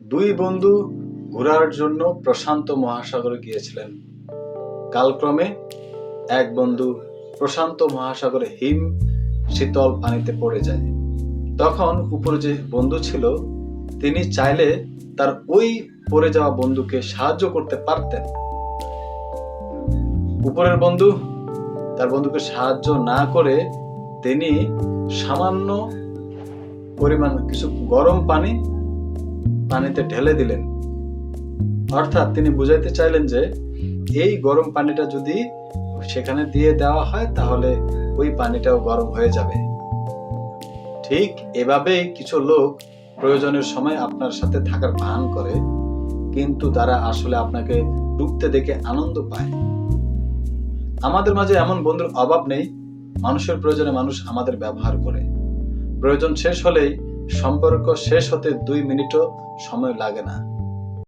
দুই বন্ধু ঘোরার জন্য প্রশান্ত মহাসাগরে গিয়েছিলেন। কালক্রমে এক বন্ধু প্রশান্ত মহাসাগরে হিম শীতল পানিতে পড়ে যায়। তখন উপরে যে বন্ধু ছিল, তিনি চাইলে তার ওই পড়ে যাওয়া বন্ধুকে সাহায্য করতে পারতেন। উপরের বন্ধু তার বন্ধুকে সাহায্য না করে তিনি সামান্য পরিমাণ কিছু গরম পানি পানিতে ঢেলে দিলেন। অর্থাৎ তিনি বুঝাইতে চাইলেন যে, এই গরম পানিটা যদি সেখানে দিয়ে দেওয়া হয়, তাহলে ওই পানিটাও গরম হয়ে যাবে। ঠিক এভাবেই কিছু লোক প্রয়োজনের সময় আপনার সাথে থাকার ভান করে, কিন্তু তারা আসলে আপনাকে ডুবতে দেখে আনন্দ পায়। আমাদের মাঝে এমন বন্ধুর অভাব নেই। মানুষের প্রয়োজনে মানুষ আমাদের ব্যবহার করে। প্রয়োজন শেষ হলেই সম্পর্ক শেষ হতে দুই মিনিটও সময় লাগে না।